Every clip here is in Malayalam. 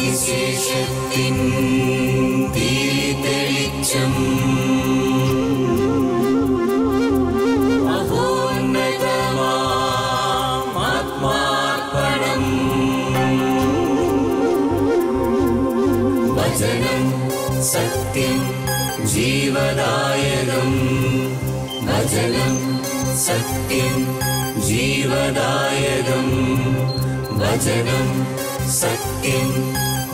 Suviseshatin सत्यं जीवदायकम् वचनं सत्यं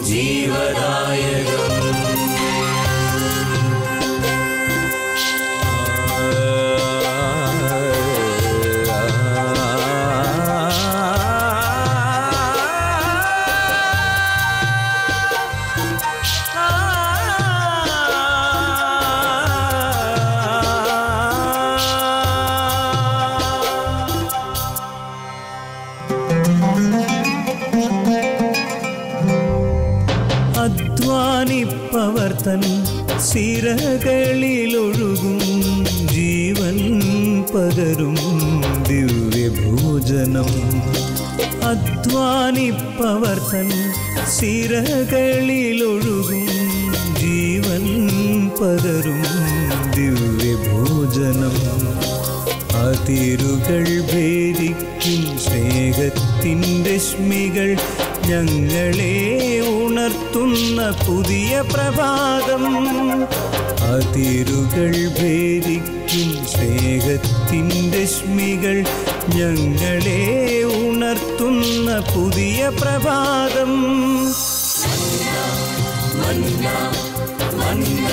जीवदायकम्। അധ്വാനിപ്പവർത്തൻ സിരകളിലൊഴുകും ജീവൻ പകരും ദിവ്യഭോജനം. അതിരുകൾ ഭേദിക്കും സ്നേഹത്തിൻ രശ്മികൾ ഞങ്ങളെ ഉണർത്തുന്ന പുതിയ പ്രഭാതം. അതിരുകൾ ഭേദിക്കും സ്നേഹത്തിൻ രശ്മികൾ ഞങ്ങളെ പുതിയ പ്രഭാതം മന്ന മന്ന മന്ന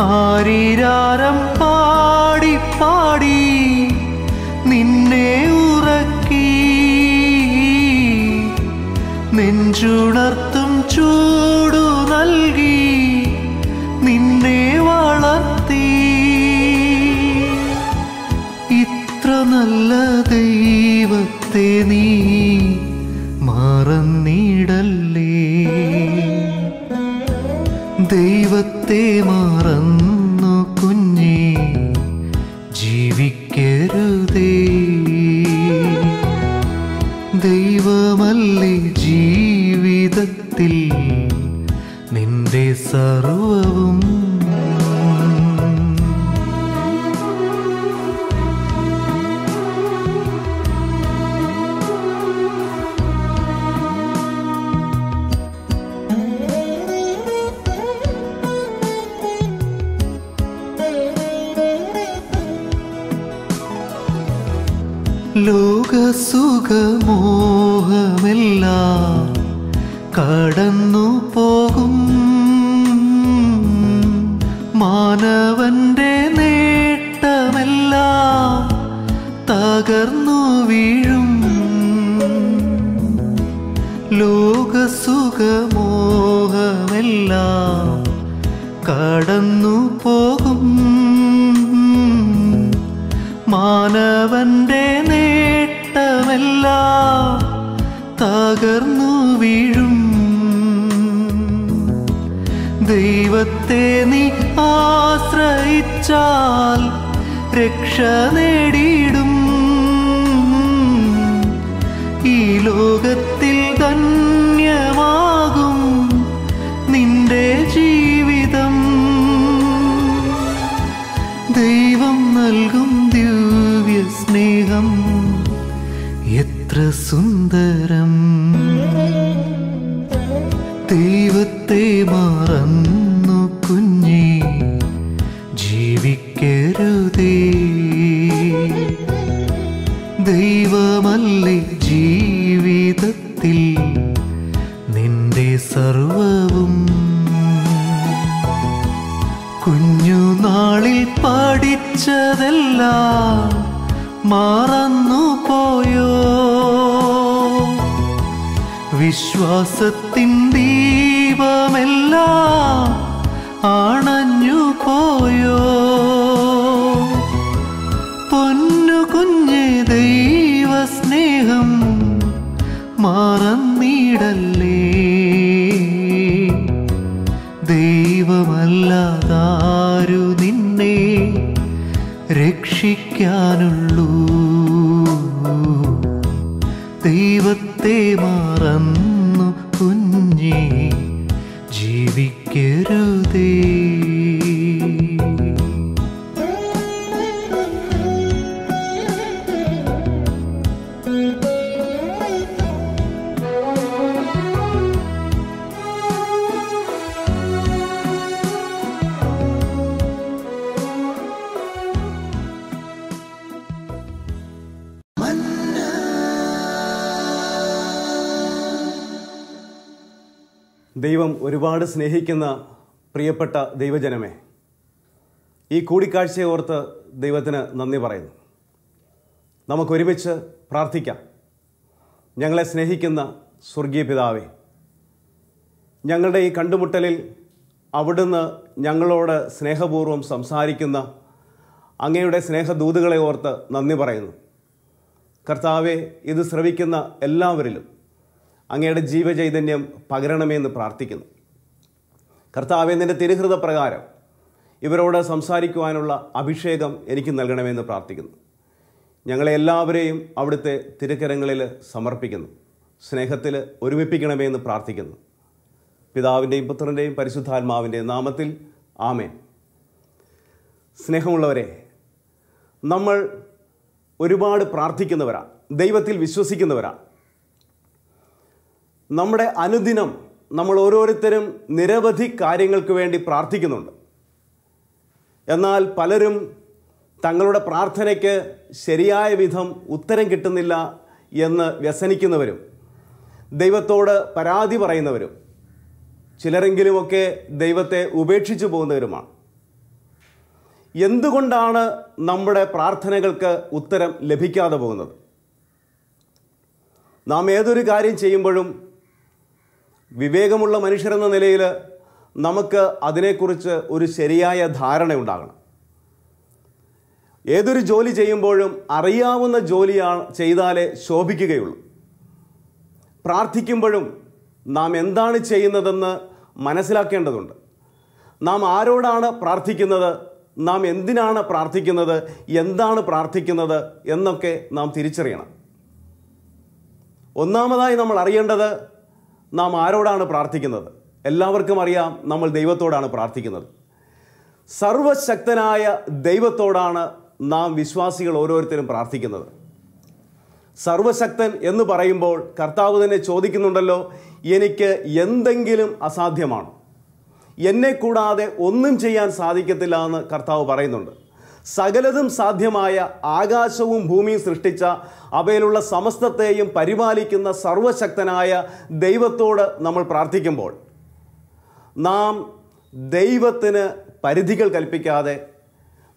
ആരിരാരം പാടി പാടി നിന്നെ ഉറക്കി. നെഞ്ചുണർത്തും ചൂടു നൽകി നിന്നെ വളർത്തി. ഇത്ര നല്ല ദൈവത്തെ നീ മറന്നിടല്ലേ? ദൈവത്തെ മറന്നു ലോകസുഖമോഹമെല്ലാം കടന്നു പോകും. മാനവന്റെ നേട്ടമെല്ലാം തകർന്നു വീഴും. ലോകസുഖമോഹമെല്ലാം കടന്നു നീ ആശ്രയിച്ചാൽ രക്ഷ നേടിയിടും ദൈവം ഒരുപാട് സ്നേഹിക്കുന്ന പ്രിയപ്പെട്ട ദൈവജനമേ ഈ കൂടിക്കാഴ്ചയെ ഓർത്ത് ദൈവത്തിന് നന്ദി പറയുന്നു. നമുക്കൊരുമിച്ച് പ്രാർത്ഥിക്കാം. ഞങ്ങളെ സ്നേഹിക്കുന്ന സ്വർഗീയ പിതാവേ ഞങ്ങളുടെ ഈ കണ്ടുമുട്ടലിൽ അവിടുന്ന് ഞങ്ങളോട് സ്നേഹപൂർവം സംസാരിക്കുന്ന അങ്ങയുടെ സ്നേഹദൂതുകളെ ഓർത്ത് നന്ദി പറയുന്നു. കർത്താവെ ഇത് ശ്രവിക്കുന്ന എല്ലാവരിലും അങ്ങയുടെ ജീവചൈതന്യം പകരണമെന്ന് പ്രാർത്ഥിക്കുന്നു. കർത്താവെ നിന്റെ തിരുഹൃത പ്രകാരം ഇവരോട് സംസാരിക്കുവാനുള്ള അഭിഷേകം എനിക്ക് നൽകണമെന്ന് പ്രാർത്ഥിക്കുന്നു. ഞങ്ങളെ എല്ലാവരെയും അവിടുത്തെ തിരുക്കരങ്ങളിൽ സമർപ്പിക്കുന്നു. സ്നേഹത്തിൽ ഒരുമിപ്പിക്കണമേ എന്ന് പ്രാർത്ഥിക്കുന്നു. പിതാവിന്റെയും പുത്രന്റെയും പരിശുദ്ധാത്മാവിന്റെയും നാമത്തിൽ ആമേൻ. സ്നേഹമുള്ളവരെ നമ്മൾ ഒരുപാട് പ്രാർത്ഥിക്കുന്നവരാണ് ദൈവത്തിൽ വിശ്വസിക്കുന്നവരാണ് നമ്മുടെ അനുദിനം നമ്മൾ ഓരോരുത്തരും നിരവധി കാര്യങ്ങൾക്ക് വേണ്ടി പ്രാർത്ഥിക്കുന്നുണ്ട്. എന്നാൽ പലരും തങ്ങളുടെ പ്രാർത്ഥനയ്ക്ക് ശരിയായ വിധം ഉത്തരം കിട്ടുന്നില്ല എന്ന് വ്യസനിക്കുന്നവരും ദൈവത്തോട് പരാതി പറയുന്നവരും ചിലരെങ്കിലുമൊക്കെ ദൈവത്തെ ഉപേക്ഷിച്ചു പോകുന്നവരുമാണ്. എന്തുകൊണ്ടാണ് നമ്മുടെ പ്രാർത്ഥനകൾക്ക് ഉത്തരം ലഭിക്കാതെ പോകുന്നത്? നാം ഏതൊരു കാര്യം ചെയ്യുമ്പോഴും വിവേകമുള്ള മനുഷ്യരെന്ന നിലയിൽ നമുക്ക് അതിനെക്കുറിച്ച് ഒരു ശരിയായ ധാരണ ഉണ്ടാകണം. ഏതൊരു ജോലി ചെയ്യുമ്പോഴും അറിയാവുന്ന ജോലിയാണ് ചെയ്താലേ ശോഭിക്കുകയുള്ളൂ. പ്രാർത്ഥിക്കുമ്പോഴും നാം എന്താണ് ചെയ്യുന്നതെന്ന് മനസ്സിലാക്കേണ്ടതുണ്ട്. നാം ആരോടാണ് പ്രാർത്ഥിക്കുന്നത് നാം എന്തിനാണ് പ്രാർത്ഥിക്കുന്നത് എന്താണ് പ്രാർത്ഥിക്കുന്നത് എന്നൊക്കെ നാം തിരിച്ചറിയണം. ഒന്നാമതായി നമ്മൾ അറിയേണ്ടത് നാം ആരോടാണ് പ്രാർത്ഥിക്കുന്നത്? എല്ലാവർക്കും അറിയാം നമ്മൾ ദൈവത്തോടാണ് പ്രാർത്ഥിക്കുന്നത്. സർവശക്തനായ ദൈവത്തോടാണ് നാം വിശ്വാസികൾ ഓരോരുത്തരും പ്രാർത്ഥിക്കുന്നത്. സർവശക്തൻ എന്ന് പറയുമ്പോൾ കർത്താവ് തന്നെ ചോദിക്കുന്നുണ്ടല്ലോ എനിക്ക് എന്തെങ്കിലും അസാധ്യമാണ്? എന്നെ കൂടാതെ ഒന്നും ചെയ്യാൻ സാധിക്കത്തില്ല എന്ന് കർത്താവ് പറയുന്നുണ്ട്. സകലതും സാധ്യമായ ആകാശവും ഭൂമിയും സൃഷ്ടിച്ച അവയിലുള്ള സമസ്തത്തെയും പരിപാലിക്കുന്ന സർവശക്തനായ ദൈവത്തോട് നമ്മൾ പ്രാർത്ഥിക്കുമ്പോൾ നാം ദൈവത്തിന് പരിധികൾ കൽപ്പിക്കാതെ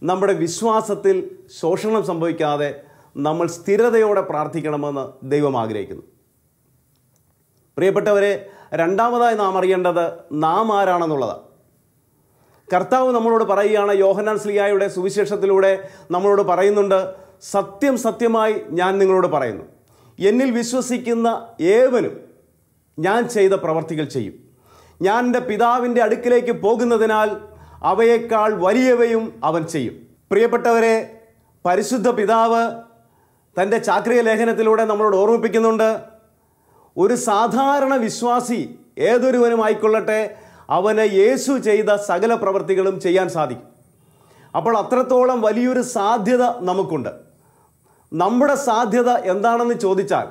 നമ്മുടെ വിശ്വാസത്തിൽ ശോഷണം സംഭവിക്കാതെ നമ്മൾ സ്ഥിരതയോടെ പ്രാർത്ഥിക്കണമെന്ന് ദൈവം ആഗ്രഹിക്കുന്നു. പ്രിയപ്പെട്ടവരെ രണ്ടാമതായി നാം അറിയേണ്ടത് നാം ആരാണെന്നുള്ളതാണ്. കർത്താവ് നമ്മളോട് പറയുകയാണ് യോഹനാൻ സ്ലിയായുടെ സുവിശേഷത്തിലൂടെ നമ്മളോട് പറയുന്നുണ്ട് സത്യം സത്യമായി ഞാൻ നിങ്ങളോട് പറയുന്നു. എന്നിൽ വിശ്വസിക്കുന്ന ഏവനും ഞാൻ ചെയ്ത പ്രവർത്തികൾ ചെയ്യും. ഞാൻ എന്റെ പിതാവിന്റെ അടുക്കിലേക്ക് പോകുന്നതിനാൽ അവയേക്കാൾ വലിയവയും അവൻ ചെയ്യും. പ്രിയപ്പെട്ടവരെ പരിശുദ്ധ പിതാവ് തന്റെ ചാക്രിയ ലേഖനത്തിലൂടെ നമ്മളോട് ഓർമ്മിപ്പിക്കുന്നുണ്ട് ഒരു സാധാരണ വിശ്വാസി ഏതൊരുവനും ആയിക്കൊള്ളട്ടെ അവന് യേശു ചെയ്ത സകല പ്രവർത്തികളും ചെയ്യാൻ സാധിക്കും. അപ്പോൾ അത്രത്തോളം വലിയൊരു സാധ്യത നമുക്കുണ്ട്. നമ്മുടെ സാധ്യത എന്താണെന്ന് ചോദിച്ചാൽ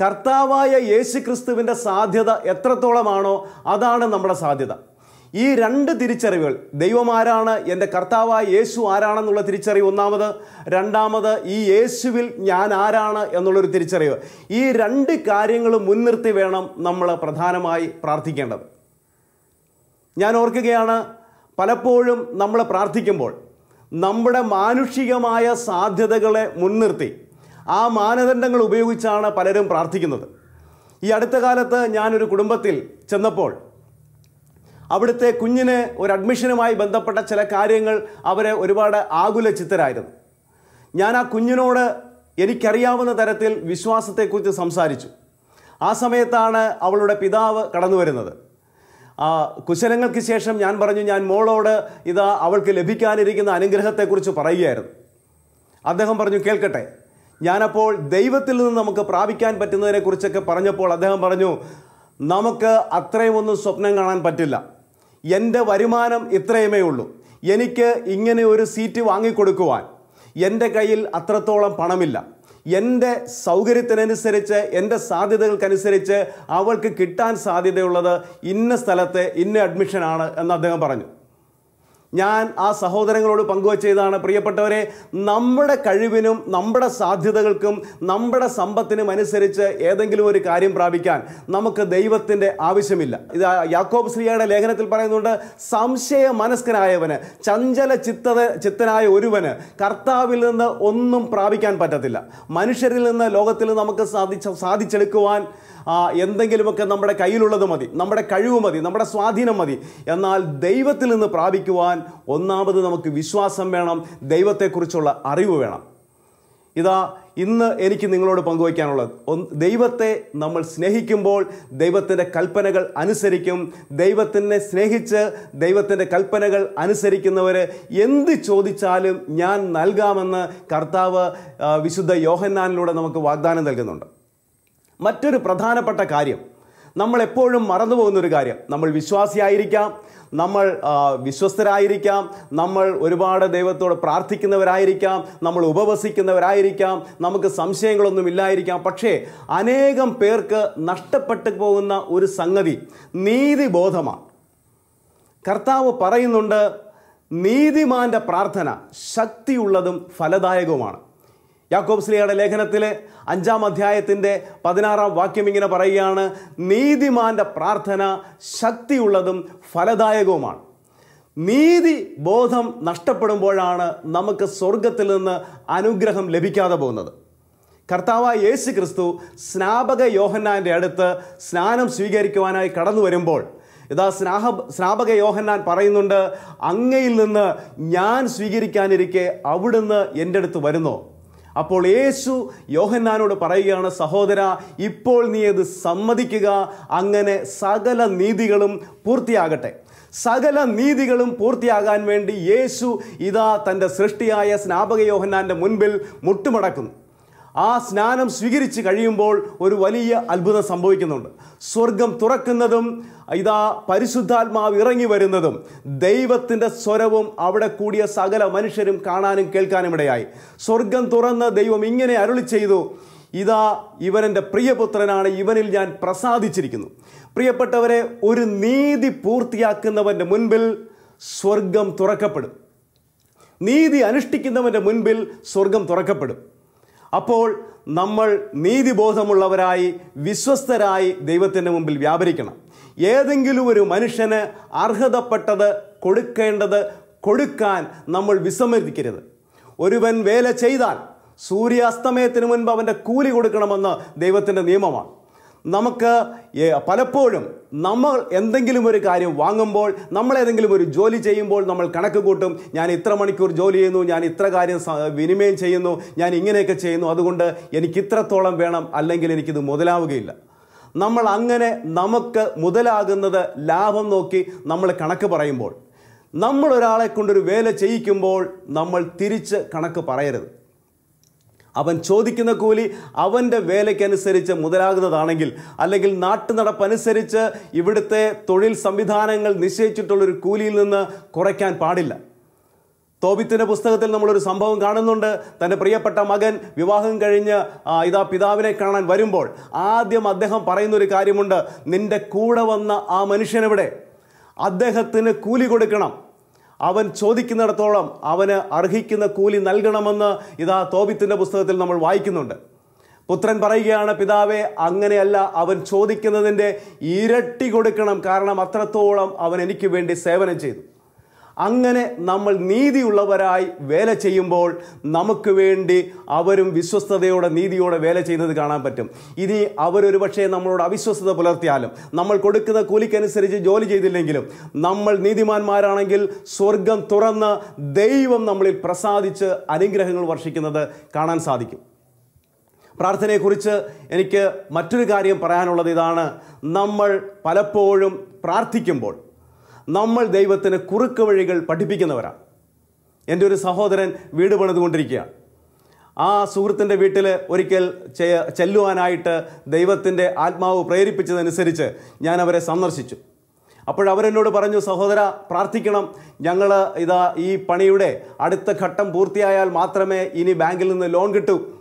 കർത്താവായ യേശു ക്രിസ്തുവിന്റെ സാധ്യത എത്രത്തോളമാണോ അതാണ് നമ്മുടെ സാധ്യത. ഈ രണ്ട് തിരിച്ചറിവുകൾ ദൈവം ആരാണ് എന്റെ കർത്താവായ യേശു ആരാണെന്നുള്ള തിരിച്ചറിവ് ഒന്നാമത് രണ്ടാമത് ഈ യേശുവിൽ ഞാൻ ആരാണ് എന്നുള്ളൊരു തിരിച്ചറിവ്. ഈ രണ്ട് കാര്യങ്ങളും മുൻനിർത്തി വേണം നമ്മൾ പ്രധാനമായി പ്രാർത്ഥിക്കേണ്ടത്. ഞാൻ ഓർക്കുകയാണ് പലപ്പോഴും നമ്മൾ പ്രാർത്ഥിക്കുമ്പോൾ നമ്മുടെ മാനുഷികമായ സാധ്യതകളെ മുൻനിർത്തി ആ മാനദണ്ഡങ്ങൾ ഉപയോഗിച്ചാണ് പലരും പ്രാർത്ഥിക്കുന്നത്. ഈ അടുത്ത കാലത്ത് ഞാനൊരു കുടുംബത്തിൽ ചെന്നപ്പോൾ അവിടുത്തെ കുഞ്ഞിന് ഒരു അഡ്മിഷനുമായി ബന്ധപ്പെട്ട ചില കാര്യങ്ങൾ അവരെ ഒരുപാട് ആകുല ചിത്തരായിരുന്നു. ഞാൻ ആ കുഞ്ഞിനോട് എനിക്കറിയാവുന്ന തരത്തിൽ വിശ്വാസത്തെക്കുറിച്ച് സംസാരിച്ചു. ആ സമയത്താണ് അവളുടെ പിതാവ് കടന്നു വരുന്നത് കുശലങ്ങൾക്ക് ശേഷം ഞാൻ പറഞ്ഞു ഞാൻ മോളോട് ഇതാ അവൾക്ക് ലഭിക്കാനിരിക്കുന്ന അനുഗ്രഹത്തെക്കുറിച്ച് പറയുകയായിരുന്നു. അദ്ദേഹം പറഞ്ഞു കേൾക്കട്ടെ ഞാനപ്പോൾ ദൈവത്തിൽ നിന്ന് നമുക്ക് പ്രാപിക്കാൻ പറ്റുന്നതിനെക്കുറിച്ചൊക്കെ പറഞ്ഞപ്പോൾ അദ്ദേഹം പറഞ്ഞു നമുക്ക് അത്രയും ഒന്നും സ്വപ്നം കാണാൻ പറ്റില്ല. എന്റെ വരുമാനം ഇത്രയുമേ ഉള്ളൂ. എനിക്ക് ഇങ്ങനെ ഒരു സീറ്റ് വാങ്ങിക്കൊടുക്കുവാൻ എന്റെ കയ്യിൽ അത്രത്തോളം പണമില്ല. എന്റെ സൗകര്യത്തിനനുസരിച്ച് എന്റെ സാധ്യതകൾക്കനുസരിച്ച് അവൾക്ക് കിട്ടാൻ സാധ്യതയുള്ളത് ഇന്ന സ്ഥലത്തെ ഇന്ന അഡ്മിഷനാണ് എന്ന് അദ്ദേഹം പറഞ്ഞു. ഞാൻ ആ സഹോദരങ്ങളോട് പങ്കുവച്ചതാണ്. പ്രിയപ്പെട്ടവരെ നമ്മുടെ കഴിവിനും നമ്മുടെ സാധ്യതകൾക്കും നമ്മുടെ സമ്പത്തിനും അനുസരിച്ച് ഏതെങ്കിലും ഒരു കാര്യം പ്രാപിക്കാൻ നമുക്ക് ദൈവത്തിന്റെ ആവശ്യമില്ല. ഇത് യാക്കോബ് ശ്രീയുടെ ലേഖനത്തിൽ പറയുന്നുണ്ട് സംശയ മനസ്കനായവന് ചഞ്ചല ചിത്തത ചിത്തനായ ഒരുവന് കർത്താവിൽ നിന്ന് ഒന്നും പ്രാപിക്കാൻ പറ്റത്തില്ല. മനുഷ്യരിൽ നിന്ന് ലോകത്തിൽ നമുക്ക് സാധിച്ച സാധിച്ചെടുക്കുവാൻ എന്തെങ്കിലുമൊക്കെ നമ്മുടെ കയ്യിലുള്ളത് മതി നമ്മുടെ കഴിവ് മതി നമ്മുടെ സ്വാധീനം മതി. എന്നാൽ ദൈവത്തിൽ നിന്ന് പ്രാപിക്കുവാൻ ഒന്നാമത് നമുക്ക് വിശ്വാസം വേണം ദൈവത്തെക്കുറിച്ചുള്ള അറിവ് വേണം. ഇതാ ഇന്ന് എനിക്ക് നിങ്ങളോട് പങ്കുവയ്ക്കാനുള്ളത്. ദൈവത്തെ നമ്മൾ സ്നേഹിക്കുമ്പോൾ ദൈവത്തിന്റെ കൽപ്പനകൾ അനുസരിക്കും. ദൈവത്തിനെ സ്നേഹിച്ച് ദൈവത്തിന്റെ കൽപ്പനകൾ അനുസരിക്കുന്നവർ എന്ത് ചോദിച്ചാലും ഞാൻ നൽകാമെന്ന് കർത്താവ് വിശുദ്ധ യോഹന്നാനിലൂടെ നമുക്ക് വാഗ്ദാനം നൽകുന്നുണ്ട്. മറ്റൊരു പ്രധാനപ്പെട്ട കാര്യം. നമ്മൾ എപ്പോഴും മറന്നു പോകുന്നൊരു കാര്യം. നമ്മൾ വിശ്വാസിയായിരിക്കാം നമ്മൾ വിശ്വസ്തരായിരിക്കാം നമ്മൾ ഒരുപാട് ദൈവത്തോട് പ്രാർത്ഥിക്കുന്നവരായിരിക്കാം നമ്മൾ ഉപവസിക്കുന്നവരായിരിക്കാം നമുക്ക് സംശയങ്ങളൊന്നും ഇല്ലായിരിക്കാം. പക്ഷേ അനേകം പേർക്ക് നഷ്ടപ്പെട്ടു പോകുന്ന ഒരു സംഗതി നീതിബോധമാണ്. കർത്താവ് പറയുന്നുണ്ട് നീതിമാന്റെ പ്രാർത്ഥന ശക്തിയുള്ളതും ഫലദായകവുമാണ്. യാക്കോബ് സ്ലിയുടെ ലേഖനത്തിലെ അഞ്ചാം അധ്യായത്തിന്റെ പതിനാറാം വാക്യം ഇങ്ങനെ പറയുകയാണ് നീതിമാന്റെ പ്രാർത്ഥന ശക്തിയുള്ളതും ഫലദായകവുമാണ്. നീതി ബോധം നഷ്ടപ്പെടുമ്പോഴാണ് നമുക്ക് സ്വർഗത്തിൽ നിന്ന് അനുഗ്രഹം ലഭിക്കാതെ പോകുന്നത്. കർത്താവായ യേശു ക്രിസ്തു സ്നാപക യോഹന്നാന്റെ അടുത്ത് സ്നാനം സ്വീകരിക്കുവാനായി കടന്നു വരുമ്പോൾ ഇതാ സ്നാഹ സ്നാപക യോഹന്നാൻ പറയുന്നുണ്ട് അങ്ങയിൽ നിന്ന് ഞാൻ സ്വീകരിക്കാനിരിക്കെ അവിടുന്ന് എന്റെ അടുത്ത് വരുന്നോ? അപ്പോൾ യേശു യോഹന്നാനോട് പറയുകയാണ് സഹോദര ഇപ്പോൾ നീ അത് സമ്മതിക്കുക. അങ്ങനെ സകല നീതികളും പൂർത്തിയാകട്ടെ. സകല നീതികളും പൂർത്തിയാകാൻ വേണ്ടി യേശു ഇതാ തന്റെ സൃഷ്ടിയായ സ്നാപക യോഹന്നാന്റെ മുൻപിൽ മുട്ടുമടക്കുന്നു. ആ സ്നാനം സ്വീകരിച്ച് കഴിയുമ്പോൾ ഒരു വലിയ അത്ഭുതം സംഭവിക്കുന്നുണ്ട്. സ്വർഗം തുറക്കുന്നതും ഇതാ പരിശുദ്ധാത്മാവ് ഇറങ്ങി വരുന്നതും ദൈവത്തിന്റെ സ്വരവും അവിടെ കൂടിയ സകല മനുഷ്യരും കാണാനും കേൾക്കാനും ഇടയായി. സ്വർഗം തുറന്ന് ദൈവം ഇങ്ങനെ അരുളി ചെയ്തു ഇതാ ഇവനെന്റെ പ്രിയപുത്രനാണ് ഇവനിൽ ഞാൻ പ്രസാദിച്ചിരിക്കുന്നു. പ്രിയപ്പെട്ടവരെ ഒരു നീതി പൂർത്തിയാക്കുന്നവന്റെ മുൻപിൽ സ്വർഗം തുറക്കപ്പെടും. നീതി അനുഷ്ഠിക്കുന്നവന്റെ മുൻപിൽ സ്വർഗം തുറക്കപ്പെടും. അപ്പോൾ നമ്മൾ നീതിബോധമുള്ളവരായി വിശ്വസ്തരായി ദൈവത്തിന്റെ മുമ്പിൽ വ്യാപരിക്കണം. ഏതെങ്കിലും ഒരു മനുഷ്യന് അർഹതപ്പെട്ടത് കൊടുക്കേണ്ടത് കൊടുക്കാൻ നമ്മൾ വിസമ്മതിക്കരുത്. ഒരുവൻ വേല ചെയ്താൽ സൂര്യാസ്തമയത്തിന് മുൻപ് അവന്റെ കൂലി കൊടുക്കണമെന്ന് ദൈവത്തിന്റെ നിയമമാണ്. നമുക്ക് പലപ്പോഴും നമ്മൾ എന്തെങ്കിലും ഒരു കാര്യം വാങ്ങുമ്പോൾ നമ്മൾ ഏതെങ്കിലും ഒരു ജോലി ചെയ്യുമ്പോൾ നമ്മൾ കണക്ക് കൂട്ടും. ഞാൻ ഇത്ര മണിക്കൂർ ജോലി ചെയ്യുന്നു ഞാൻ ഇത്ര കാര്യം വിനിമയം ചെയ്യുന്നു ഞാൻ ഇങ്ങനെയൊക്കെ ചെയ്യുന്നു. അതുകൊണ്ട് എനിക്ക് ഇത്രത്തോളം വേണം അല്ലെങ്കിൽ എനിക്കിത് മുതലാവുകയില്ല. നമ്മൾ അങ്ങനെ നമുക്ക് മുതലാകുന്നത് ലാഭം നോക്കി നമ്മൾ കണക്ക് പറയുമ്പോൾ നമ്മൾ ഒരാളെ കൊണ്ടൊരു വേല ചെയ്യിക്കുമ്പോൾ നമ്മൾ തിരിച്ച് കണക്ക് പറയരുത്. അവൻ ചോദിക്കുന്ന കൂലി അവന്റെ വേലയ്ക്കനുസരിച്ച് മുതലാകുന്നതാണെങ്കിൽ അല്ലെങ്കിൽ നാട്ടുനടപ്പനുസരിച്ച് ഇവിടുത്തെ തൊഴിൽ സംവിധാനങ്ങൾ നിശ്ചയിച്ചിട്ടുള്ളൊരു കൂലിയിൽ നിന്ന് കുറയ്ക്കാൻ പാടില്ല. തോബിത്തിന്റെ പുസ്തകത്തിൽ നമ്മളൊരു സംഭവം കാണുന്നുണ്ട്. തന്റെ പ്രിയപ്പെട്ട മകൻ വിവാഹം കഴിഞ്ഞ് ഇതാ പിതാവിനെ കാണാൻ വരുമ്പോൾ ആദ്യം അദ്ദേഹം പറയുന്നൊരു കാര്യമുണ്ട്. നിന്റെ കൂടെ വന്ന ആ മനുഷ്യനെവിടെ അദ്ദേഹത്തിന് കൂലി കൊടുക്കണം. അവൻ ചോദിക്കുന്നിടത്തോളം അവന് അർഹിക്കുന്ന കൂലി നൽകണമെന്ന് ഇതാ തോബിത്തിന്റെ പുസ്തകത്തിൽ നമ്മൾ വായിക്കുന്നുണ്ട്. പുത്രൻ പറയുകയാണ് പിതാവേ അങ്ങനെയല്ല അവൻ ചോദിക്കുന്നതിന്റെ ഇരട്ടി കൊടുക്കണം. കാരണം അത്രത്തോളം അവൻ എനിക്ക് വേണ്ടി സേവനം ചെയ്തു. അങ്ങനെ നമ്മൾ നീതിയുള്ളവരായി വേല ചെയ്യുമ്പോൾ നമുക്ക് വേണ്ടി അവരും വിശ്വസ്തയോടെ നീതിയോടെ വേല ചെയ്യുന്നത് കാണാൻ പറ്റും. ഇനി അവരൊരു പക്ഷേ നമ്മളോട് അവിശ്വസ്തത പുലർത്തിയാലും നമ്മൾ കൊടുക്കുന്ന കൂലിക്കനുസരിച്ച് ജോലി ചെയ്തില്ലെങ്കിലും നമ്മൾ നീതിമാന്മാരാണെങ്കിൽ സ്വർഗം തുറന്ന് ദൈവം നമ്മളിൽ പ്രസാദിച്ച് അനുഗ്രഹങ്ങൾ വർഷിക്കുന്നത് കാണാൻ സാധിക്കും. പ്രാർത്ഥനയെക്കുറിച്ച് എനിക്ക് മറ്റൊരു കാര്യം പറയാനുള്ളത് ഇതാണ്. നമ്മൾ പലപ്പോഴും പ്രാർത്ഥിക്കുമ്പോൾ നമ്മൾ ദൈവത്തിന് കുറുക്ക് വഴികൾ പഠിപ്പിക്കുന്നവരാണ്. എന്റെ ഒരു സഹോദരൻ വീട് പണിതുകൊണ്ടിരിക്കുകയാണ് ആ സുഹൃത്തിന്റെ വീട്ടിൽ ഒരിക്കൽ ചെല്ലുവാനായിട്ട് ദൈവത്തിന്റെ ആത്മാവ് പ്രേരിപ്പിച്ചതനുസരിച്ച് ഞാൻ അവരെ സന്ദർശിച്ചു അപ്പോഴവരെന്നോട് പറഞ്ഞു സഹോദര പ്രാർത്ഥിക്കണം. ഞങ്ങൾ ഇതാ ഈ പണിയുടെ അടുത്ത ഘട്ടം പൂർത്തിയായാൽ മാത്രമേ ഇനി ബാങ്കിൽ നിന്ന് ലോൺ കിട്ടൂ.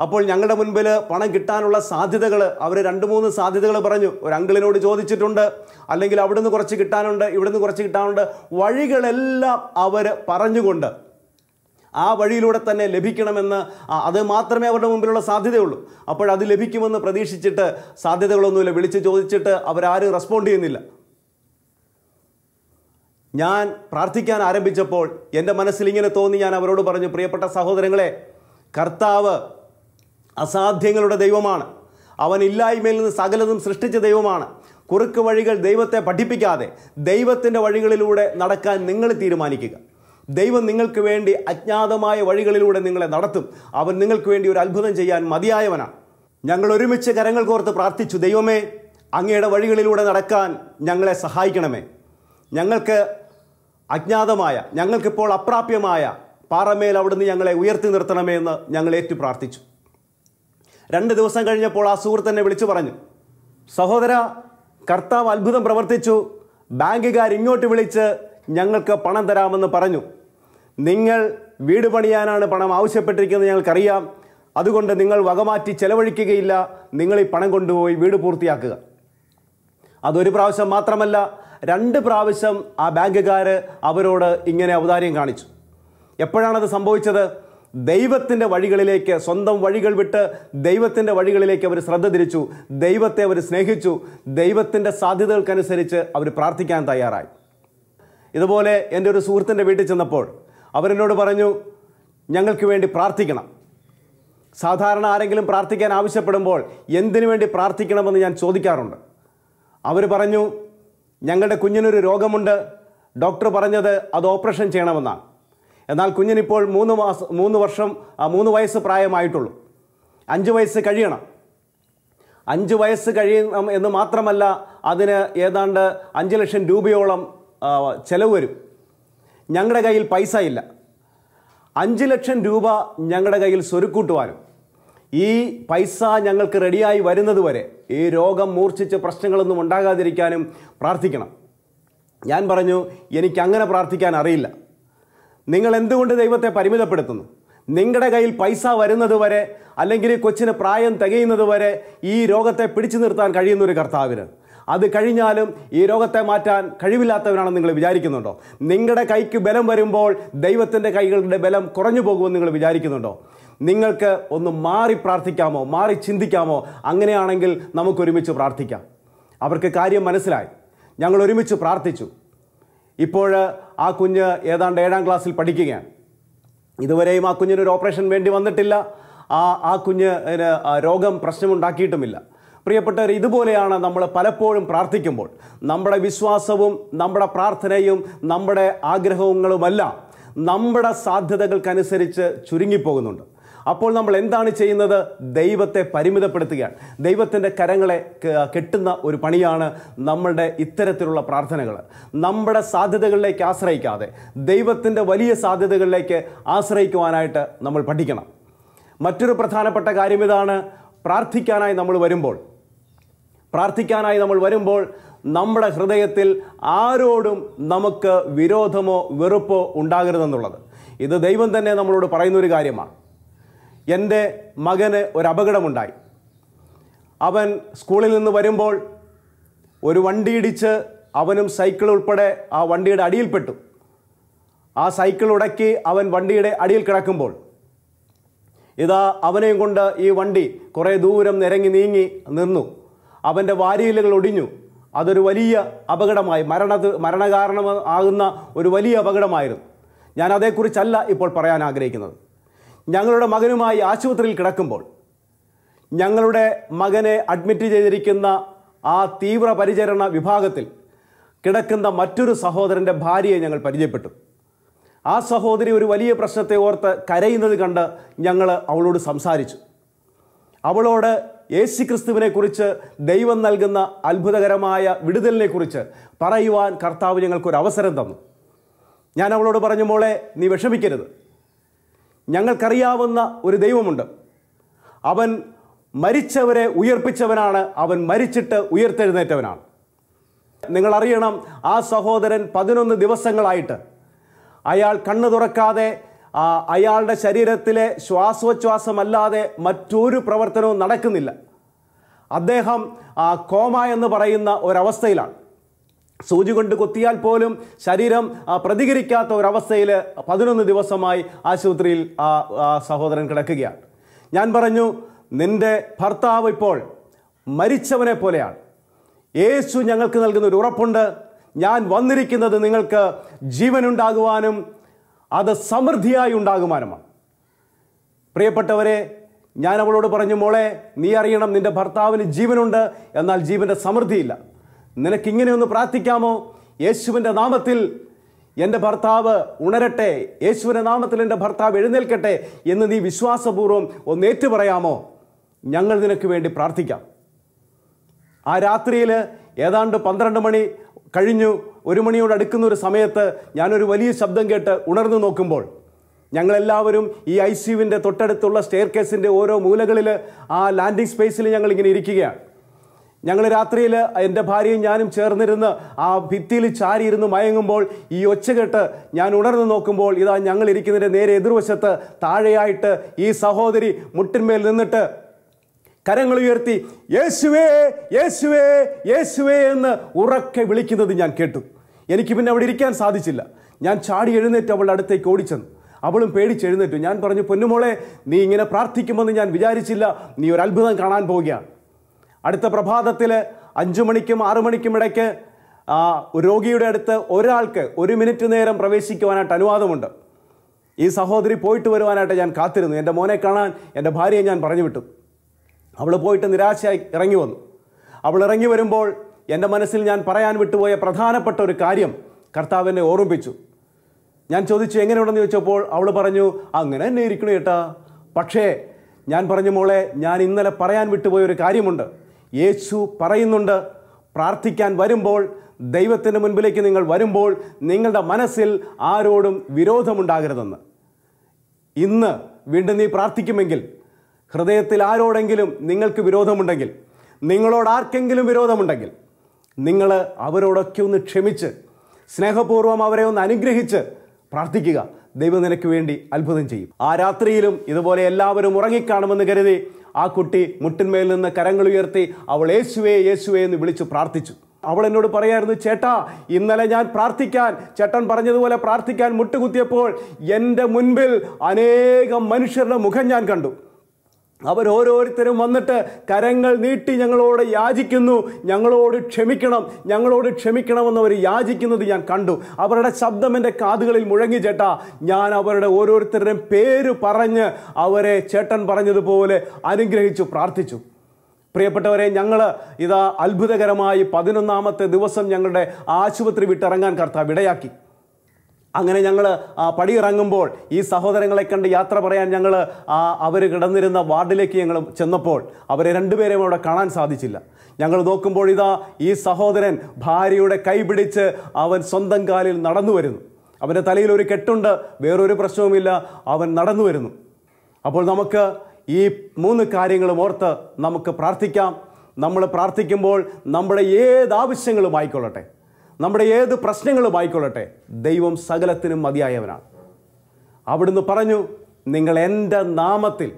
അപ്പോൾ ഞങ്ങളുടെ മുൻപിൽ പണം കിട്ടാനുള്ള സാധ്യതകൾ അവർ രണ്ട് മൂന്ന് സാധ്യതകൾ പറഞ്ഞു. ഒരു അങ്കിളിനോട് ചോദിച്ചിട്ടുണ്ട്. അല്ലെങ്കിൽ അവിടുന്ന് കുറച്ച് കിട്ടാനുണ്ട് ഇവിടുന്ന് കുറച്ച് കിട്ടാനുണ്ട്. വഴികളെല്ലാം അവർ പറഞ്ഞുകൊണ്ട് ആ വഴിയിലൂടെ തന്നെ ലഭിക്കണമെന്ന് അത് മാത്രമേ അവരുടെ മുമ്പിലുള്ള സാധ്യതയുള്ളൂ. അപ്പോൾ അത് ലഭിക്കുമെന്ന് പ്രതീക്ഷിച്ചിട്ട് സാധ്യതകളൊന്നുമില്ല. വിളിച്ച് ചോദിച്ചിട്ട് അവരാരും റെസ്പോണ്ട് ചെയ്യുന്നില്ല. ഞാൻ പ്രാർത്ഥിക്കാൻ ആരംഭിച്ചപ്പോൾ എന്റെ മനസ്സിൽ ഇങ്ങനെ തോന്നി. ഞാൻ അവരോട് പറഞ്ഞു പ്രിയപ്പെട്ട സഹോദരങ്ങളെ കർത്താവ് അസാധ്യങ്ങളുടെ ദൈവമാണ്. അവൻ ഇല്ലായ്മയിൽ നിന്ന് സകലതും സൃഷ്ടിച്ച ദൈവമാണ്. കുറുക്ക് വഴികൾ ദൈവത്തെ പഠിപ്പിക്കാതെ ദൈവത്തിന്റെ വഴികളിലൂടെ നടക്കാൻ നിങ്ങൾ തീരുമാനിക്കുക. ദൈവം നിങ്ങൾക്ക് വേണ്ടി അജ്ഞാതമായ വഴികളിലൂടെ നിങ്ങളെ നടത്തും. അവൻ നിങ്ങൾക്ക് വേണ്ടി ഒരു അത്ഭുതം ചെയ്യാൻ മതിയായവനാണ്. ഞങ്ങൾ ഒരുമിച്ച് കരങ്ങൾ കോർത്ത് പ്രാർത്ഥിച്ചു ദൈവമേ അങ്ങയുടെ വഴികളിലൂടെ നടക്കാൻ ഞങ്ങളെ സഹായിക്കണമേ. ഞങ്ങൾക്ക് അജ്ഞാതമായ ഞങ്ങൾക്കിപ്പോൾ അപ്രാപ്യമായ പാറമേൽ അവിടുന്ന് ഞങ്ങളെ ഉയർത്തി നിർത്തണമേ എന്ന് ഞങ്ങൾ ഏറ്റു പ്രാർത്ഥിച്ചു രണ്ട് ദിവസം കഴിഞ്ഞപ്പോൾ ആ സുഹൃത്ത് എന്നെ വിളിച്ചു പറഞ്ഞു സഹോദര കർത്താവ് അത്ഭുതം പ്രവർത്തിച്ചു. ബാങ്കുകാർ ഇങ്ങോട്ട് വിളിച്ച് ഞങ്ങൾക്ക് പണം തരാമെന്ന് പറഞ്ഞു. നിങ്ങൾ വീട് പണിയാനാണ് പണം ആവശ്യപ്പെട്ടിരിക്കുന്നത് ഞങ്ങൾക്കറിയാം. അതുകൊണ്ട് നിങ്ങൾ വകമാറ്റി ചെലവഴിക്കുകയില്ല. നിങ്ങൾ ഈ പണം കൊണ്ടുപോയി വീട് പൂർത്തിയാക്കുക. അതൊരു പ്രാവശ്യം മാത്രമല്ല രണ്ട് പ്രാവശ്യം ആ ബാങ്കുകാർ അവരോട് ഇങ്ങനെ ഔദാര്യം കാണിച്ചു. എപ്പോഴാണത് സംഭവിച്ചത്? ദൈവത്തിന്റെ വഴികളിലേക്ക് സ്വന്തം വഴികൾ വിട്ട് ദൈവത്തിന്റെ വഴികളിലേക്ക് അവർ ശ്രദ്ധ തിരിച്ചു ദൈവത്തെ അവർ സ്നേഹിച്ചു ദൈവത്തിന്റെ സാധ്യതകൾക്കനുസരിച്ച് അവർ പ്രാർത്ഥിക്കാൻ തയ്യാറായി. ഇതുപോലെ എന്റെ ഒരു സുഹൃത്തിന്റെ വീട്ടിൽ ചെന്നപ്പോൾ അവരെന്നോട് പറഞ്ഞു ഞങ്ങൾക്ക് വേണ്ടി പ്രാർത്ഥിക്കണം. സാധാരണ ആരെങ്കിലും പ്രാർത്ഥിക്കാൻ ആവശ്യപ്പെടുമ്പോൾ എന്തിനു വേണ്ടി പ്രാർത്ഥിക്കണമെന്ന് ഞാൻ ചോദിക്കാറുണ്ട്. അവർ പറഞ്ഞു ഞങ്ങളുടെ കുഞ്ഞിനൊരു രോഗമുണ്ട്. ഡോക്ടർ പറഞ്ഞത് അത് ഓപ്പറേഷൻ ചെയ്യണമെന്നാണ്. എന്നാൽ കുഞ്ഞിനിപ്പോൾ മൂന്ന് മാസം മൂന്ന് വർഷം മൂന്ന് വയസ്സ് പ്രായമായിട്ടുള്ളൂ. അഞ്ച് വയസ്സ് കഴിയണം. അഞ്ച് വയസ്സ് കഴിയണം എന്ന് മാത്രമല്ല അതിന് ഏതാണ്ട് അഞ്ച് ലക്ഷം രൂപയോളം ചെലവ് വരും. ഞങ്ങളുടെ കയ്യിൽ പൈസ ഇല്ല. അഞ്ച് ലക്ഷം രൂപ ഞങ്ങളുടെ കയ്യിൽ സ്വരുക്കൂട്ടുവാനും. ഈ പൈസ ഞങ്ങൾക്ക് റെഡിയായി വരുന്നത് വരെ ഈ രോഗം മൂർച്ഛിച്ച് പ്രശ്നങ്ങളൊന്നും ഉണ്ടാകാതിരിക്കാനും പ്രാർത്ഥിക്കണം. ഞാൻ പറഞ്ഞു എനിക്ക് അങ്ങനെ പ്രാർത്ഥിക്കാൻ അറിയില്ല. നിങ്ങൾ എന്തുകൊണ്ട് ദൈവത്തെ പരിമിതപ്പെടുത്തുന്നു? നിങ്ങളുടെ കയ്യിൽ പൈസ വരുന്നത് വരെ അല്ലെങ്കിൽ കൊച്ചിന് പ്രായം തികയുന്നത് വരെ ഈ രോഗത്തെ പിടിച്ചു നിർത്താൻ കഴിയുന്ന ഒരു കർത്താവിന്. അത് കഴിഞ്ഞാലും ഈ രോഗത്തെ മാറ്റാൻ കഴിവില്ലാത്തവരാണെന്ന് നിങ്ങൾ വിചാരിക്കുന്നുണ്ടോ? നിങ്ങളുടെ കൈക്ക് ബലം വരുമ്പോൾ ദൈവത്തിന്റെ കൈകളുടെ ബലം കുറഞ്ഞു പോകുമെന്ന് നിങ്ങൾ വിചാരിക്കുന്നുണ്ടോ? നിങ്ങൾക്ക് ഒന്ന് മാറി പ്രാർത്ഥിക്കാമോ? മാറി ചിന്തിക്കാമോ? അങ്ങനെയാണെങ്കിൽ നമുക്ക് ഒരുമിച്ച് പ്രാർത്ഥിക്കാം. അവർക്ക് കാര്യം മനസ്സിലായി. ഞങ്ങൾ ഒരുമിച്ച് പ്രാർത്ഥിച്ചു. ഇപ്പോൾ ആ കുഞ്ഞ് ഏതാണ്ട് ഏഴാം ക്ലാസ്സിൽ പഠിക്കുകയാണ്. ഇതുവരെയും ആ കുഞ്ഞിനൊരു ഓപ്പറേഷൻ വേണ്ടി വന്നിട്ടില്ല. ആ ആ കുഞ്ഞ് രോഗം പ്രശ്നമുണ്ടാക്കിയിട്ടുമില്ല. പ്രിയപ്പെട്ടവർ ഇതുപോലെയാണ് നമ്മൾ പലപ്പോഴും പ്രാർത്ഥിക്കുമ്പോൾ. നമ്മുടെ വിശ്വാസവും നമ്മുടെ പ്രാർത്ഥനയും നമ്മുടെ ആഗ്രഹങ്ങളുമെല്ലാം നമ്മുടെ സാധ്യതകൾക്കനുസരിച്ച് ചുരുങ്ങിപ്പോകുന്നുണ്ട്. അപ്പോൾ നമ്മൾ എന്താണ് ചെയ്യുന്നത്? ദൈവത്തെ പരിമിതപ്പെടുത്തുകയാണ്. ദൈവത്തിന്റെ കരങ്ങളെ കെട്ടുന്ന ഒരു പണിയാണ് നമ്മളുടെ ഇത്തരത്തിലുള്ള പ്രാർത്ഥനകൾ നമ്മുടെ സാധ്യതകളിലേക്ക് ആശ്രയിക്കാതെ ദൈവത്തിന്റെ വലിയ സാധ്യതകളിലേക്ക് ആശ്രയിക്കുവാനായിട്ട് നമ്മൾ പഠിക്കണം. മറ്റൊരു പ്രധാനപ്പെട്ട കാര്യം ഇതാണ് പ്രാർത്ഥിക്കാനായി നമ്മൾ വരുമ്പോൾ. പ്രാർത്ഥിക്കാനായി നമ്മൾ വരുമ്പോൾ നമ്മുടെ ഹൃദയത്തിൽ ആരോടും നമുക്ക് വിരോധമോ വെറുപ്പോ ഉണ്ടാകരുതെന്നുള്ളത്. ഇത് ദൈവം തന്നെ നമ്മളോട് പറയുന്ന ഒരു കാര്യമാണ്. എന്റെ മകന് ഒരു അപകടമുണ്ടായി അവൻ സ്കൂളിൽ നിന്ന് വരുമ്പോൾ ഒരു വണ്ടി ഇടിച്ച് അവനും സൈക്കിൾ ഉൾപ്പെടെ ആ വണ്ടിയുടെ അടിയിൽപ്പെട്ടു. ആ സൈക്കിൾ ഉടക്കി അവൻ വണ്ടിയുടെ അടിയിൽ കിടക്കുമ്പോൾ ഇതാ അവനെയും കൊണ്ട് ഈ വണ്ടി കുറേ ദൂരം നിരങ്ങി നീങ്ങി നിന്നു. അവന്റെ വാരിയിലുകൾ ഒടിഞ്ഞു. അതൊരു വലിയ അപകടമായി. മരണ മരണകാരണം ആകുന്ന ഒരു വലിയ അപകടമായിരുന്നു. ഞാൻ അതേക്കുറിച്ചല്ല ഇപ്പോൾ പറയാൻ ആഗ്രഹിക്കുന്നത്. ഞങ്ങളുടെ മകനുമായി ആശുപത്രിയിൽ കിടക്കുമ്പോൾ ഞങ്ങളുടെ മകനെ അഡ്മിറ്റ് ചെയ്തിരിക്കുന്ന ആ തീവ്ര പരിചരണ വിഭാഗത്തിൽ കിടക്കുന്ന മറ്റൊരു സഹോദരന്റെ ഭാര്യയെ ഞങ്ങൾ പരിചയപ്പെട്ടു. ആ സഹോദരി ഒരു വലിയ പ്രശ്നത്തെ ഓർത്ത് കരയുന്നത് കണ്ട് ഞങ്ങൾ അവളോട് സംസാരിച്ചു. അവളോട് യേശു ക്രിസ്തുവിനെക്കുറിച്ച് ദൈവം നൽകുന്ന അത്ഭുതകരമായ വിടുതലിനെക്കുറിച്ച് പറയുവാൻ കർത്താവ് ഞങ്ങൾക്കൊരു അവസരം തന്നു. ഞാൻ അവളോട് പറഞ്ഞു മോളെ നീ വിഷമിക്കരുത്. ഞങ്ങൾക്കറിയാവുന്ന ഒരു ദൈവമുണ്ട്. അവൻ മരിച്ചവരെ ഉയർപ്പിച്ചവനാണ് അവൻ മരിച്ചിട്ട് ഉയർത്തെഴുന്നേറ്റവനാണ്. നിങ്ങൾ അറിയണം ആ സഹോദരൻ പതിനൊന്ന് ദിവസങ്ങളായിട്ട് അയാൾ കണ്ണു തുറക്കാതെ അയാളുടെ ശരീരത്തിലെ ശ്വാസോച്ഛ്വാസമല്ലാതെ മറ്റൊരു പ്രവർത്തനവും നടക്കുന്നില്ല. അദ്ദേഹം കോമ എന്ന് പറയുന്ന ഒരവസ്ഥയിലാണ്. സൂചി കൊണ്ട് കൊത്തിയാൽ പോലും ശരീരം പ്രതികരിക്കാത്ത ഒരവസ്ഥയിൽ പതിനൊന്ന് ദിവസമായി ആശുപത്രിയിൽ ആ സഹോദരൻ കിടക്കുകയാണ്. ഞാൻ പറഞ്ഞു നിന്റെ ഭർത്താവ് ഇപ്പോൾ മരിച്ചവനെ പോലെയാണ്. യേശു ഞങ്ങൾക്ക് നൽകുന്ന ഒരു ഉറപ്പുണ്ട്. ഞാൻ വന്നിരിക്കുന്നത് നിങ്ങൾക്ക് ജീവനുണ്ടാകുവാനും അത് സമൃദ്ധിയായി ഉണ്ടാകുവാനുമാണ്. പ്രിയപ്പെട്ടവരെ ഞാൻ അവളോട് പറഞ്ഞു മോളെ നീ അറിയണം നിന്റെ ഭർത്താവിന് ജീവനുണ്ട് എന്നാൽ ജീവന്റെ സമൃദ്ധിയില്ല. നിനക്ക് ഒന്ന് പ്രാർത്ഥിക്കാമോ? യേശുവിന്റെ നാമത്തിൽ എന്റെ ഭർത്താവ് ഉണരട്ടെ. യേശുവിന്റെ നാമത്തിൽ എന്റെ ഭർത്താവ് എഴുന്നേൽക്കട്ടെ എന്ന് നീ വിശ്വാസപൂർവം ഒന്ന് ഏറ്റു പറയാമോ ഞങ്ങൾ നിനക്ക് വേണ്ടി പ്രാർത്ഥിക്കാം. ആ രാത്രിയിൽ ഏതാണ്ട് പന്ത്രണ്ട് മണി കഴിഞ്ഞു. ഒരു മണിയോട് അടുക്കുന്ന ഒരു സമയത്ത് ഞാനൊരു വലിയ ശബ്ദം കേട്ട് ഉണർന്നു നോക്കുമ്പോൾ ഞങ്ങളെല്ലാവരും ഈ ഐ സിയുവിന്റെ തൊട്ടടുത്തുള്ള സ്റ്റെയർ കേസിന്റെ ഓരോ മൂലകളിൽ ആ ലാൻഡിംഗ് സ്പേസിൽ ഞങ്ങൾ ഇങ്ങനെ ഇരിക്കുകയാണ്. ഞങ്ങൾ രാത്രിയിൽ എന്റെ ഭാര്യയും ഞാനും ചേർന്നിരുന്ന് ആ ഭിത്തിയിൽ ചാരിയിരുന്ന് മയങ്ങുമ്പോൾ ഈ ഒച്ചകെട്ട് ഞാൻ ഉണർന്നു നോക്കുമ്പോൾ ഇതാ ഞങ്ങൾ ഇരിക്കുന്നതിന്റെ നേരെ എതിർവശത്ത് താഴെയായിട്ട് ഈ സഹോദരി മുട്ടിന്മേൽ നിന്നിട്ട് കരങ്ങൾ ഉയർത്തി യേശുവേ യേശുവേ യേശുവേ എന്ന് ഉറക്കെ വിളിക്കുന്നത് ഞാൻ കേട്ടു. എനിക്ക് പിന്നെ അവിടെ ഇരിക്കാൻ സാധിച്ചില്ല. ഞാൻ ചാടി എഴുന്നേറ്റ് അവളുടെ അടുത്തേക്ക് ഓടിച്ചെന്നു. അവളും പേടിച്ച് എഴുന്നേറ്റു. ഞാൻ പറഞ്ഞു പൊന്നുമോളെ നീ ഇങ്ങനെ പ്രാർത്ഥിക്കുമെന്ന് ഞാൻ വിചാരിച്ചില്ല. നീ ഒരു അത്ഭുതം കാണാൻ പോവുകയാണ്. അടുത്ത പ്രഭാതത്തിൽ അഞ്ചു മണിക്കും ആറു മണിക്കും ഇടയ്ക്ക് രോഗിയുടെ അടുത്ത് ഒരാൾക്ക് ഒരു മിനിറ്റ് നേരം പ്രവേശിക്കുവാനായിട്ട് അനുവാദമുണ്ട്. ഈ സഹോദരി പോയിട്ട് വരുവാനായിട്ട് ഞാൻ കാത്തിരുന്നു. എന്റെ മോനെ കാണാൻ എന്റെ ഭാര്യയെ ഞാൻ പറഞ്ഞു വിട്ടു അവൾ പോയിട്ട് നിരാശയായി ഇറങ്ങി വന്നു. അവൾ ഇറങ്ങി വരുമ്പോൾ എന്റെ മനസ്സിൽ ഞാൻ പറയാൻ വിട്ടുപോയ പ്രധാനപ്പെട്ട ഒരു കാര്യം കർത്താവിനെ ഓർമ്മിപ്പിച്ചു. ഞാൻ ചോദിച്ചു എങ്ങനെയുണ്ടെന്ന്? ചോദിച്ചപ്പോൾ അവൾ പറഞ്ഞു അങ്ങനെ തന്നെ ഇരിക്കണു കേട്ടാ പക്ഷേ ഞാൻ പറഞ്ഞു മോളെ ഞാൻ ഇന്നലെ പറയാൻ വിട്ടുപോയ ഒരു കാര്യമുണ്ട്. യേശു പറയുന്നുണ്ട്. പ്രാർത്ഥിക്കാൻ വരുമ്പോൾ ദൈവത്തിന്റെ മുൻപിലേക്ക് നിങ്ങൾ വരുമ്പോൾ നിങ്ങളുടെ മനസ്സിൽ ആരോടും വിരോധമുണ്ടാകരുതെന്ന്. ഇന്ന് വീണ്ടും നീ പ്രാർത്ഥിക്കുമെങ്കിൽ ഹൃദയത്തിൽ ആരോടെങ്കിലും നിങ്ങൾക്ക് വിരോധമുണ്ടെങ്കിൽ നിങ്ങളോട് ആർക്കെങ്കിലും വിരോധമുണ്ടെങ്കിൽ നിങ്ങൾ അവരോടൊക്കെ ഒന്ന് ക്ഷമിച്ച് സ്നേഹപൂർവം അവരെ ഒന്ന് അനുഗ്രഹിച്ച് പ്രാർത്ഥിക്കുക. ദൈവം നിനക്ക് വേണ്ടി അത്ഭുതം ചെയ്യും. ആ രാത്രിയിലും ഇതുപോലെ എല്ലാവരും ഉറങ്ങിക്കാണുമെന്ന് കരുതി ആ കുട്ടി മുട്ടിന്മേൽ നിന്ന് കരങ്ങൾ ഉയർത്തി അവൾ യേശുവേ യേശുവേ എന്ന് വിളിച്ചു പ്രാർത്ഥിച്ചു. അവൾ എന്നോട് പറയായിരുന്നു ചേട്ടാ ഇന്നലെ ഞാൻ പ്രാർത്ഥിക്കാൻ ചേട്ടൻ പറഞ്ഞതുപോലെ പ്രാർത്ഥിക്കാൻ മുട്ടുകുത്തിയപ്പോൾ എന്റെ മുൻപിൽ അനേകം മനുഷ്യരുടെ മുഖം ഞാൻ കണ്ടു. അവരോരോരുത്തരും വന്നിട്ട് കരങ്ങൾ നീട്ടി ഞങ്ങളോട് യാചിക്കുന്നു. ഞങ്ങളോട് ക്ഷമിക്കണം. ഞങ്ങളോട് ക്ഷമിക്കണമെന്ന് അവർ യാചിക്കുന്നത് ഞാൻ കണ്ടു. അവരുടെ ശബ്ദം എന്റെ കാതുകളിൽ മുഴങ്ങി ചേട്ടാ. ഞാൻ അവരുടെ ഓരോരുത്തരുടെയും പേര് പറഞ്ഞ് അവരെ ചേട്ടൻ പറഞ്ഞതുപോലെ അനുഗ്രഹിച്ചു പ്രാർത്ഥിച്ചു. പ്രിയപ്പെട്ടവരെ ഞങ്ങൾ ഇതാ അത്ഭുതകരമായി പതിനൊന്നാമത്തെ ദിവസം ഞങ്ങളുടെ ആശുപത്രി വിട്ടിറങ്ങാൻ കർത്താവ് ഇടയാക്കി അങ്ങനെ ഞങ്ങൾ പടിയിറങ്ങുമ്പോൾ ഈ സഹോദരങ്ങളെ കണ്ട് യാത്ര പറയാൻ ഞങ്ങൾ അവർ കിടന്നിരുന്ന വാർഡിലേക്ക് ഞങ്ങൾ ചെന്നപ്പോൾ അവരെ രണ്ടുപേരെയും അവിടെ കാണാൻ സാധിച്ചില്ല. ഞങ്ങൾ നോക്കുമ്പോൾ ഇതാ ഈ സഹോദരൻ ഭാര്യയുടെ കൈ പിടിച്ച് അവൻ സ്വന്തം കാലിൽ നടന്നു വരുന്നു. അവന്റെ തലയിൽ ഒരു കെട്ടുണ്ട് വേറൊരു പ്രശ്നവുമില്ല അവൻ നടന്നു വരുന്നു. അപ്പോൾ നമുക്ക് ഈ മൂന്ന് കാര്യങ്ങളും ഓർത്ത് നമുക്ക് പ്രാർത്ഥിക്കാം. നമ്മൾ പ്രാർത്ഥിക്കുമ്പോൾ നമ്മുടെ ഏത് ആവശ്യങ്ങളും ആയിക്കൊള്ളട്ടെ. നമ്മുടെ ഏത് പ്രശ്നങ്ങളും ആയിക്കൊള്ളട്ടെ. ദൈവം സകലത്തിനും മതിയായവനാണ്. അവിടുന്ന് പറഞ്ഞു നിങ്ങൾ എന്റെ നാമത്തിൽ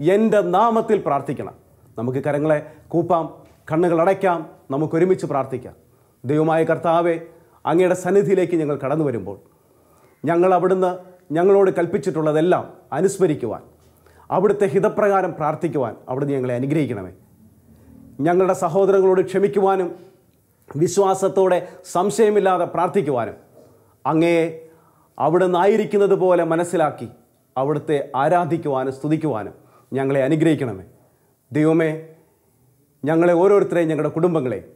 എന്റെ നാമത്തിൽ പ്രാർത്ഥിക്കണം. നമുക്ക് കരങ്ങളെ കൂപ്പാം കണ്ണുകൾ അടയ്ക്കാം നമുക്ക് ഒരുമിച്ച് പ്രാർത്ഥിക്കാം. ദൈവമായ കർത്താവെ അങ്ങയുടെ സന്നിധിയിലേക്ക് ഞങ്ങൾ കടന്നു വരുമ്പോൾ ഞങ്ങൾ അവിടുന്ന് ഞങ്ങളോട് കൽപ്പിച്ചിട്ടുള്ളതെല്ലാം അനുസ്മരിക്കുവാൻ അവിടുത്തെ ഹിതപ്രകാരം പ്രാർത്ഥിക്കുവാൻ അവിടുന്ന് ഞങ്ങളെ അനുഗ്രഹിക്കണമേ. ഞങ്ങളുടെ സഹോദരങ്ങളോട് ക്ഷമിക്കുവാനും വിശ്വാസത്തോടെ സംശയമില്ലാതെ പ്രാർത്ഥിക്കുവാനും അങ്ങയെ അവിടുന്ന് ആയിരിക്കുന്നത് പോലെ മനസ്സിലാക്കി അവിടുത്തെ ആരാധിക്കുവാനും സ്തുതിക്കുവാനും ഞങ്ങളെ അനുഗ്രഹിക്കണമേ. ദൈവമേ ഞങ്ങളെ ഓരോരുത്തരെയും ഞങ്ങളുടെ കുടുംബങ്ങളെ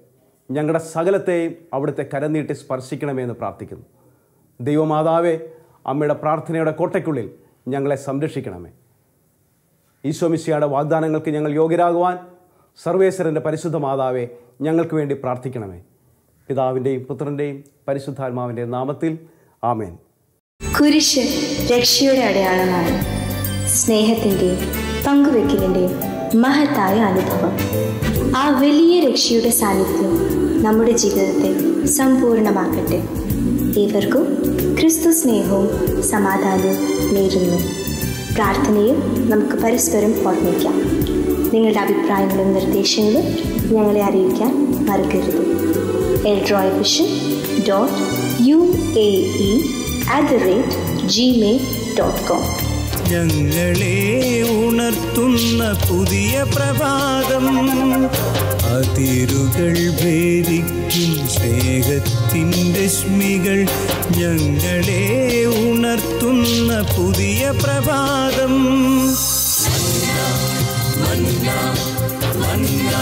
ഞങ്ങളുടെ സകലത്തെയും അവിടുത്തെ കരനീട്ടി സ്പർശിക്കണമേ എന്ന് പ്രാർത്ഥിക്കുന്നു. ദൈവമാതാവേ അമ്മയുടെ പ്രാർത്ഥനയുടെ കോട്ടയ്ക്കുള്ളിൽ ഞങ്ങളെ സംരക്ഷിക്കണമേ. ഈശോമിശിയുടെ വാഗ്ദാനങ്ങൾക്ക് ഞങ്ങൾ യോഗ്യരാകുവാൻ സർവേശ്വരന്റെ പരിശുദ്ധ മാതാവെ ഞങ്ങൾക്ക് വേണ്ടി പ്രാർത്ഥിക്കണമേ. പിതാവിന്റെയും പുത്രന്റെയും പരിശുദ്ധാത്മാവിന്റെ നാമത്തിൽ ആമേൻ. കുരിശ് രക്ഷയുടെ അടയാളമാണ്. സ്നേഹത്തിന്റെയും പങ്കുവെക്കലിന്റെയും മഹത്തായ അനുഭവം. ആ വലിയ രക്ഷയുടെ സാന്നിധ്യം നമ്മുടെ ജീവിതത്തെ സമ്പൂർണമാക്കട്ടെ ഏവർക്കും ക്രിസ്തു സ്നേഹവും സമാധാനവും നേരുന്നു. പ്രാർത്ഥനയും നമുക്ക് പരസ്പരം ഓർമ്മിക്കാം. നിങ്ങളുടെ അഭിപ്രായങ്ങളും നിർദ്ദേശങ്ങളും ഞങ്ങളെ അറിയിക്കാൻ മറക്കരുത്. Eldroy vision dot U A E at the rate Gmail dot com ഞങ്ങളെ ഉണർത്തുന്ന പുതിയ പ്രഭാതം. അതിരുകൾ ഭേദിക്കും സ്നേഹത്തിന്റെ രശ്മികൾ ഞങ്ങളെ ഉണർത്തുന്ന പുതിയ പ്രഭാതം. மன்னா மன்னா